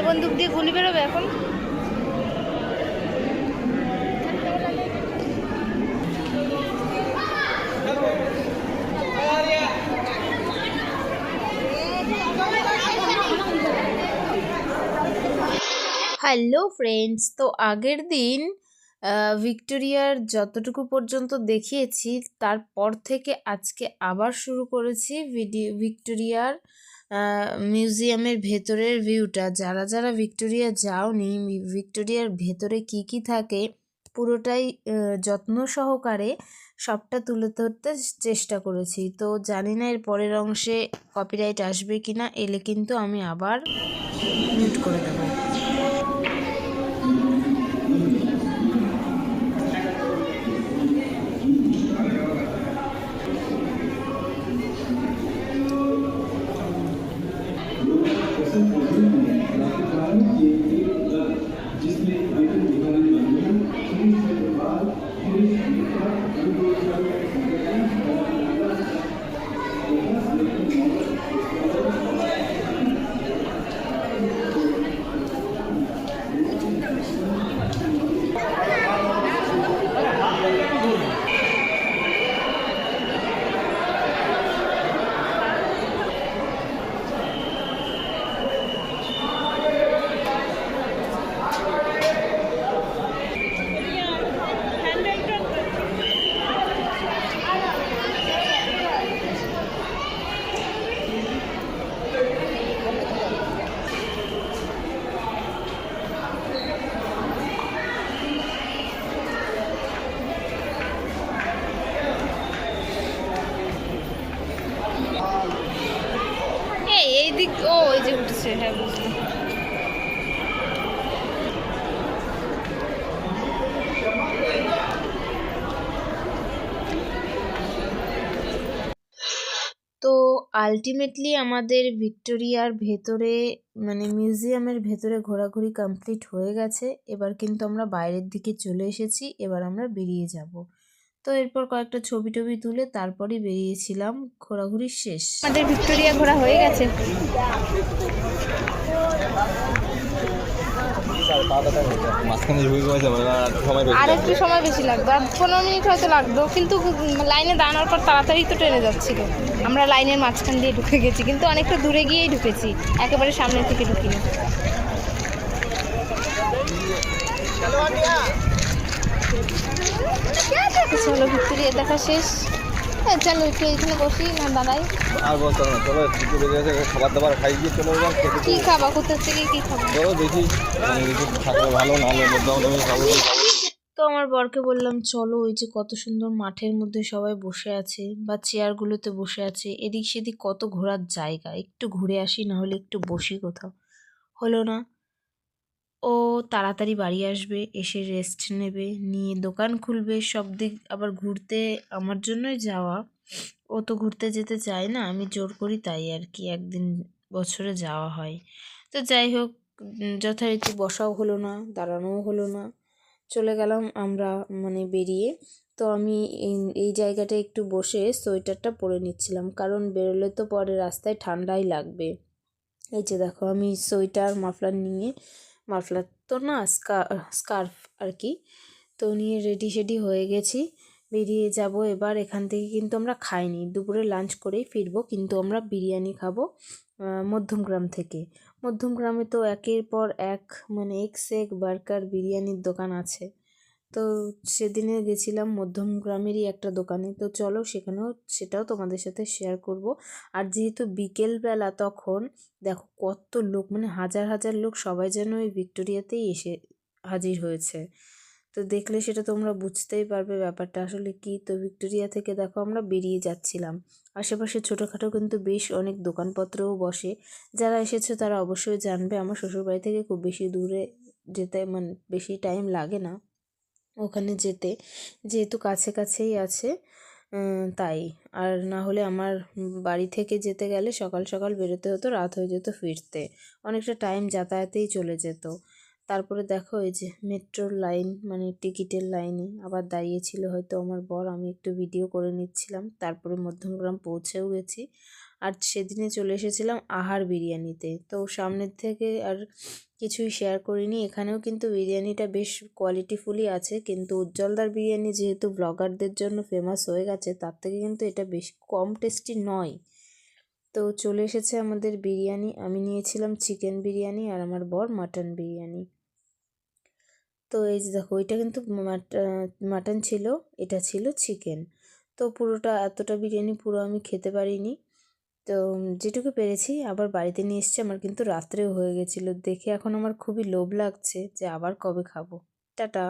এ বন্দুক দিয়ে গুলি বেরোবে এখন। হ্যালো ফ্রেন্ডস তো আগের দিন ভিক্টোরিয়ার যতটুকু পর্যন্ত দেখিয়েছি, তারপর থেকে আজকে আবার শুরু করেছি ভিডিও ভিক্টোরিয়ার মিউজিয়ামের ভেতরের ভিউটা, যারা যারা ভিক্টোরিয়া যাওনি ভিক্টোরিয়ার ভেতরে কি কি থাকে, পুরোটাই যত্ন সহকারে সবটা তুলে ধরতে চেষ্টা করেছি। তো জানি না এর পরের অংশে কপিরাইট আসবে কিনা, এলে কিন্তু আমি আবার মিউট করে দেবো। যে উঠছে হ্যাঁ বুঝলাম তো আলটিমেটলি আমাদের ভিক্টোরিয়ার ভেতরে মানে মিউজিয়ামের ভেতরে ঘোরাঘুরি কমপ্লিট হয়ে গেছে। এবার কিন্তু আমরা বাইরের দিকে চলে এসেছি। এবার আমরা বেরিয়ে যাব। তো এরপর কয়েকটা ছবি টবি তুলে তারপরই বেরিয়েছিলাম ঘোরাঘুরি শেষ। আমাদের ভিক্টোরিয়া ঘোরা হয়ে গেছে। মানে আর একটু সময় বেশি লাগবে। আর পনেরো মিনিট হয়তো লাগতো কিন্তু লাইনে দাঁড়ানোর পর তাড়াতাড়ি তো ট্রেনে যাচ্ছিল আমরা লাইনের মাঝখান দিয়ে ঢুকে গেছি কিন্তু অনেকটা দূরে গিয়েই ঢুকেছি। একেবারে সামনের থেকে ঢুকিনি। চলো ভিক্টোরিয়া দেখা শেষ। হ্যাঁ চলো একটু এখানে বসি না দাঁড়াই। আর বলতে না চলো খাবার দাবার খাই গিয়ে চলে খেতে কি খাবা? কোথা থেকে কি খাব? চলো দেখি মানে থাকলে ভালো নাহলে মধ্যে খাব। তো আমার বরকে বললাম চলো ওই যে কত সুন্দর মাঠের মধ্যে সবাই বসে আছে বা চেয়ারগুলোতে বসে আছে এদিক সেদিক কত ঘোরার জায়গা। একটু ঘুরে আসি না হলে একটু বসি কোথাও। হলো না? ও তাড়াতাড়ি বাড়ি আসবে, এসে রেস্ট নেবে, নিয়ে দোকান খুলবে, সব দিক আবার ঘুরতে আমার জন্যই যাওয়া। ও তো ঘুরতে যেতে চায় না, আমি জোর করি তাই আর কি, একদিন বছরে যাওয়া হয়। তো যাই হোক যথারীতি বসাও হলো না, দাঁড়ানোও হলো না। চলে গেলাম আমরা মানে বেরিয়ে। তো আমি এই- জায়গাটা একটু বসে সোয়েটারটা পরে নিচ্ছিলাম, কারণ বেরোলে তো পরে রাস্তায় ঠান্ডাই লাগবে। এই যে দেখো, আমি সোয়েটার, মাফলার নিয়ে মাফলার তো না স্কার্ফ আর কি তো নিয়ে রেডি সেডি হয়ে গেছি। বেরিয়ে যাব এবার। এখান থেকে কিন্তু আমরা খাইনি। দুপুরে লাঞ্চ করেই ফিরবো, কিন্তু আমরা বিরিয়ানি খাব মধ্যমগ্রাম থেকে। মধ্যমগ্রামে তো একের পর এক মানে এক বার্গার বিরিয়ানির দোকান আছে। তো সেদিনে গেছিলাম মধ্যমগ্রামেরই একটা দোকানে। তো চলো সেখানেও সেটাও তোমাদের সাথে শেয়ার করব। আর যেহেতু বিকেলবেলা তখন, দেখো কত লোক মানে হাজার হাজার লোক সবাই যেন ওই ভিক্টোরিয়াতেই এসে হাজির হয়েছে। তো দেখলে সেটা তোমরা বুঝতেই পারবে ব্যাপারটা। আসলে কি? তো ভিক্টোরিয়া থেকে দেখো আমরা বেরিয়ে যাচ্ছিলাম। আশেপাশে ছোটোখাটো কিন্তু বেশ অনেক দোকানপত্রও বসে। যারা এসেছে তারা অবশ্যই জানবে। আমার শ্বশুরবাড়ি থেকে খুব বেশি দূরে যেতে মানে বেশি টাইম লাগে না। ওখানে যেতে। যেহেতু কাছে কাছেই আছে তাই। আর না হলে আমার বাড়ি থেকে যেতে গেলে সকাল সকাল বেরোতে হতো, রাত হয়ে যেত ফিরতে। অনেকটা টাইম যাতায়াতেই চলে যেত। তারপরে দেখো এই যে মেট্রোর লাইন মানে টিকিটের লাইনে আবার দাঁড়িয়েছিল হয়তো আমার বর, আমি একটু ভিডিও করে নিচ্ছিলাম। তারপরে মধ্যমগ্রাম পৌঁছেও গেছি। আর সেদিনে চলে এসেছিলাম আহার বিরিয়ানিতে। তো সামনের থেকে আর কিছুই শেয়ার করিনি। এখানেও কিন্তু বিরিয়ানিটা বেশ কোয়ালিটিফুলই আছে। কিন্তু উজ্জ্বলদার বিরিয়ানি যেহেতু ব্লগারদের জন্য ফেমাস হয়ে গেছে, তার থেকে কিন্তু এটা বেশ কম টেস্টি নয়। তো চলে এসেছে আমাদের বিরিয়ানি। আমি নিয়েছিলাম চিকেন বিরিয়ানি আর আমার বর মাটন বিরিয়ানি। তো এই যে দেখো, এটা কিন্তু মাটন ছিল, এটা ছিল চিকেন তো পুরোটা, এতটা বিরিয়ানি পুরো আমি খেতে পারিনি। তো যেটুকু পেরেছি, আবার বাড়িতে নিয়ে এসছি, আমার কিন্তু রাত্রেও হয়ে গেছিল। দেখে এখন আমার খুবই লোভ লাগছে যে আবার কবে খাব। টাটা।